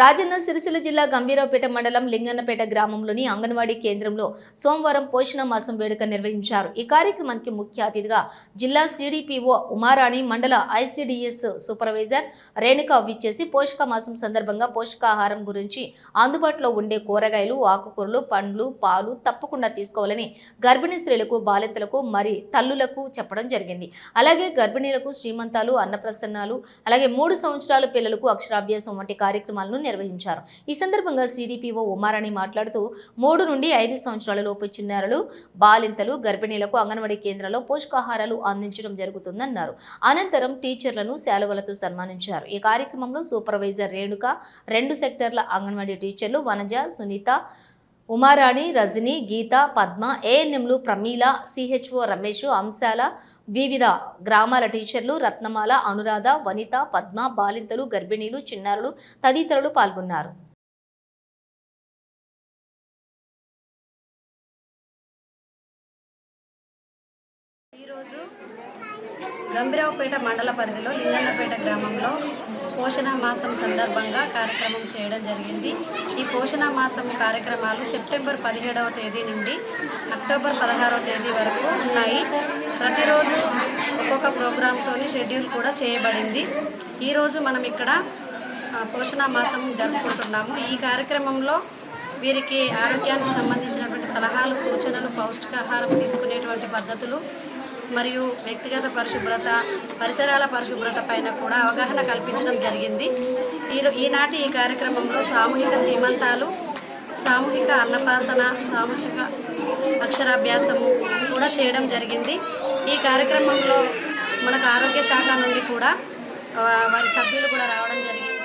రాజన్న సిరిసిల్ల జిల్లా గంభీరావుపేట మండలం లింగన్నపేట గ్రామంలోని అంగన్వాడీ కేంద్రంలో సోమవారం పోషణ మాసం వేడుక నిర్వహించారు. ఈ కార్యక్రమానికి ముఖ్య అతిథిగా జిల్లా సిడిపిఓ ఉమారాణి మండల ఐసిడిఎస్ సూపర్వైజర్ రేణుక విచ్చేసి పోషక మాసం సందర్భంగా పోషకాహారం గురించి అందుబాటులో ఉండే కూరగాయలు ఆకుకూరలు పండ్లు పాలు తప్పకుండా తీసుకోవాలని గర్భిణీ స్త్రీలకు బాలింతలకు మరి తల్లులకు చెప్పడం జరిగింది. అలాగే గర్భిణీలకు శ్రీమంతాలు అన్నప్రసన్నాలు అలాగే మూడు సంవత్సరాల పిల్లలకు అక్షరాభ్యాసం వంటి కార్యక్రమాలను నిర్వహించారు. ఈ సందర్భంగా సిడిపిఓ ఉమారాణి మాట్లాడుతూ మూడు నుండి ఐదు సంవత్సరాల లోపు చిన్నారులు బాలింతలు గర్భిణీలకు అంగన్వాడీ కేంద్రాల్లో పోషకాహారాలు అందించడం జరుగుతుందన్నారు. అనంతరం టీచర్లను శాలువలతో సన్మానించారు. ఈ కార్యక్రమంలో సూపర్వైజర్ రేణుక రెండు సెక్టర్ల అంగన్వాడీ టీచర్లు వనజ సునీత ఉమారాణి రజని గీత పద్మ ఏఎన్ఎంలు ప్రమీల సిహెచ్ఓ రమేష్ అంశాల వివిధ గ్రామాల టీచర్లు రత్నమాల అనురాధ వనిత పద్మ బాలింతలు గర్భిణీలు చిన్నారులు తదితరులు పాల్గొన్నారు. ఈరోజు గంభీరావుపేట మండల పరిధిలో లింగన్నపేట గ్రామంలో పోషణ మాసం సందర్భంగా కార్యక్రమం చేయడం జరిగింది. ఈ పోషణ మాసం కార్యక్రమాలు సెప్టెంబర్ పదిహేడవ తేదీ నుండి అక్టోబర్ పదహారవ తేదీ వరకు ఉన్నాయి. ప్రతిరోజు ఒక్కొక్క ప్రోగ్రాంతో షెడ్యూల్ కూడా చేయబడింది. ఈరోజు మనం ఇక్కడ పోషణ మాసం జరుపుకుంటున్నాము. ఈ కార్యక్రమంలో వీరికి ఆరోగ్యానికి సంబంధించినటువంటి సలహాలు సూచనలు పౌష్టికాహారం తీసుకునేటువంటి పద్ధతులు మరియు వ్యక్తిగత పరిశుభ్రత పరిసరాల పరిశుభ్రత పైన కూడా అవగాహన కల్పించడం జరిగింది. ఈ ఈనాటి ఈ కార్యక్రమంలో సామూహిక సీమంతాలు సామూహిక అన్నప్రాసన సామూహిక అక్షరాభ్యాసము కూడా చేయడం జరిగింది. ఈ కార్యక్రమంలో మనకు ఆరోగ్య శాఖ నుండి కూడా వారి సభ్యులు కూడా రావడం జరిగింది.